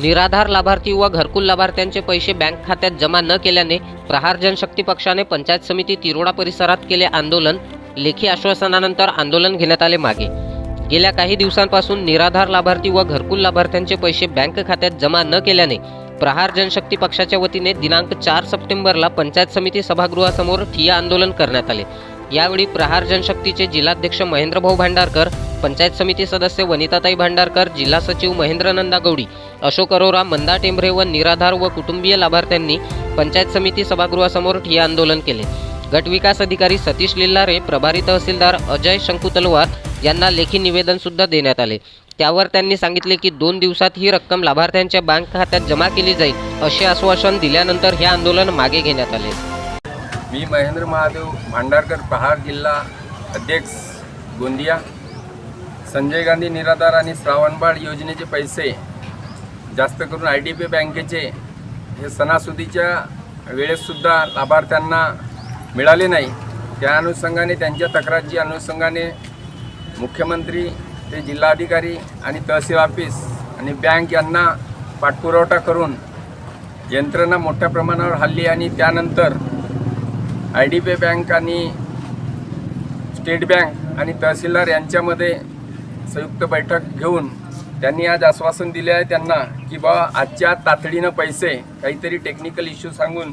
निराधार लाभार्थी व घरकुल लाभार्थ्यांचे पैसे बँक खात्यात जमा न केल्याने प्रहार जनशक्ती पक्षाने पंचायत समिती तिरोडा परिसरात केले आंदोलन लेखी आश्वासनानंतर आंदोलन घेण्यात आले मागे. गेल्या काही दिवसांपासून निराधार लाभार्थी व घरकुल लाभार्थ्यांचे पैसे बँक खात्यात जमा न केल्याने प्रहार जनशक्ती पक्षाच्या वतीने दिनांक चार सप्टेंबरला पंचायत समिती सभागृहासमोर ठिय्या आंदोलन करण्यात आले. यावेळी प्रहार जनशक्तीचे जिल्हाध्यक्ष महेंद्रभाऊ भांडारकर पंचायत समिती सदस्य वनिताताई भांडारकर जिल्हा सचिव महेंद्र नंदा गौडी अशोक अरोरा मंदा टेंभरे व निराधार व कुटुंबीय लाभार्थ्यांनी पंचायत समिती सभागृहासमोर ठिय्या आंदोलन केले. गट विकास अधिकारी सतीश लिल्लारे प्रभारी तहसीलदार अजय शंकू तलवार यांना लेखी निवेदन सुद्धा देण्यात आले. त्यावर त्यांनी सांगितले की दोन दिवसात ही रक्कम लाभार्थ्यांच्या बँक खात्यात जमा केली जाईल असे आश्वासन दिल्यानंतर हे आंदोलन मागे घेण्यात आले. मी महेंद्र महादेव भांडारकर प्रहार जिल्हा अध्यक्ष गोंदिया. संजय गांधी निराधार आणि श्रावणबाळ योजनेचे पैसे जास्त करून आय डी बी बँकेचे हे सणासुदीच्या वेळेससुद्धा लाभार्थ्यांना मिळाले नाही. त्या अनुषंगाने त्यांच्या तक्रारची अनुषंगाने मुख्यमंत्री ते जिल्हाधिकारी आणि तहसील ऑफिस आणि बँक यांना पाठपुरवठा करून यंत्रणा मोठ्या प्रमाणावर हल्ली आणि त्यानंतर आय डी बी बँक आणि स्टेट बँक आणि तहसीलदार यांच्यामध्ये संयुक्त बैठक घेऊन त्यांनी आज आश्वासन दिले आहे त्यांना की बा आजच्या तातडीनं पैसे काहीतरी टेक्निकल इश्यू सांगून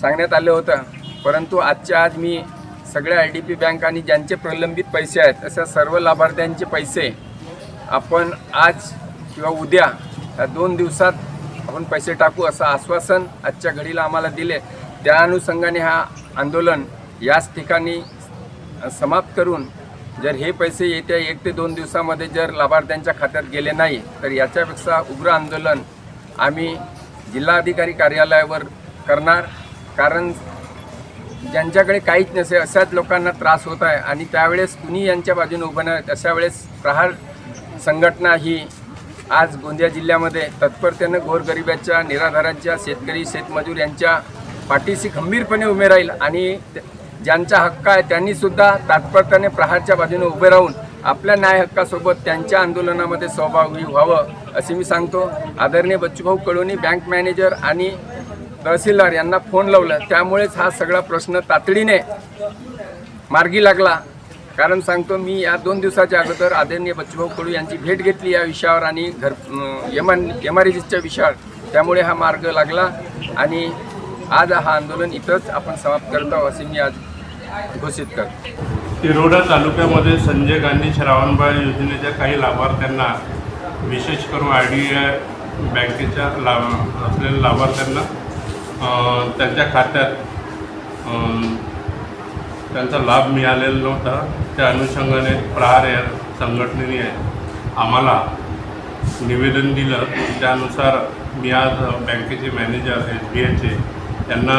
सांगण्यात आलं होतं. परंतु आजच्या आज मी सगळ्या आय डी पी बँक आणि ज्यांचे प्रलंबित पैसे आहेत अशा सर्व लाभार्थ्यांचे पैसे आपण आज किंवा उद्या या दोन दिवसात आपण पैसे टाकू असं आश्वासन आजच्या घडीला आम्हाला दिले. त्या अनुषंगाने हा आंदोलन याच ठिकाणी समाप्त करून जर हे पैसे येत्या एक ते दोन दिवसामध्ये जर लाभार्थ्यांच्या खात्यात गेले नाही तर याच्यापेक्षा उग्र आंदोलन आम्ही जिल्हाधिकारी कार्यालयावर करणार. कारण ज्यांच्याकडे काहीच नसे अशाच लोकांना त्रास होत आहे. आणि त्यावेळेस कुणी यांच्या बाजूने उभं नाही अशा वेळेस प्रहार संघटना ही आज गोंदिया जिल्ह्यामध्ये तत्परतेनं गोरगरिबाच्या निराधारांच्या शेतकरी शेतमजूर यांच्या पाठीशी खंबीरपणे उभे राहील. आणि ज्यांचा हक्क आहे त्यांनीसुद्धा तात्परतेने प्रहारच्या बाजूने उभे राहून आपल्या न्याय हक्कासोबत त्यांच्या आंदोलनामध्ये सहभागी व्हावं असे मी सांगतो. आदरणीय बच्चूभाऊ कळोनी बँक मॅनेजर आणि तहसीलदार यांना फोन लावला. त्यामुळेच हा सगळा प्रश्न तातडीने मार्गी लागला. कारण सांगतो मी या दोन दिवसाच्या अगोदर आदरणीय बच्चूभाऊ कडू यांची भेट घेतली या विषयावर आणि घर एम एम आर विषयावर. त्यामुळे हा मार्ग लागला आणि आज हा आंदोलन इथंच आपण समाप्त करत आहोत असे मी आज घोषित कर. तिरोडा तालुक्यामध्ये संजय गांधी श्रावणबाळ योजनेच्या काही लाभार्थ्यांना विशेष करून आय डी आय बँकेच्या लाभ असलेल्या लाभार्थ्यांना त्यांच्या खात्यात त्यांचा लाभ मिळालेला नव्हता. त्या अनुषंगाने प्रहार या संघटनेने आम्हाला निवेदन दिलं. त्यानुसार मी आज बँकेचे मॅनेजर एस बी आयचे त्यांना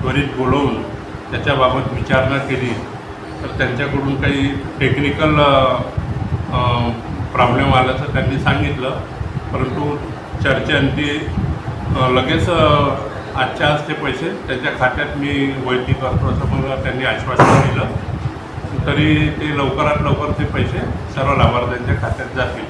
त्वरित बोलवून त्याच्याबाबत विचारणा केली तर त्यांच्याकडून काही टेक्निकल प्रॉब्लेम आल्याचं त्यांनी सांगितलं. परंतु चर्चेअंती लगेच आजच्या आज ते पैसे त्यांच्या खात्यात मी वैधी करतो असं मला त्यांनी आश्वासन दिलं. तरी ते लवकरात लवकर ते पैसे सर्व लाभार्थ्यांच्या खात्यात जातील.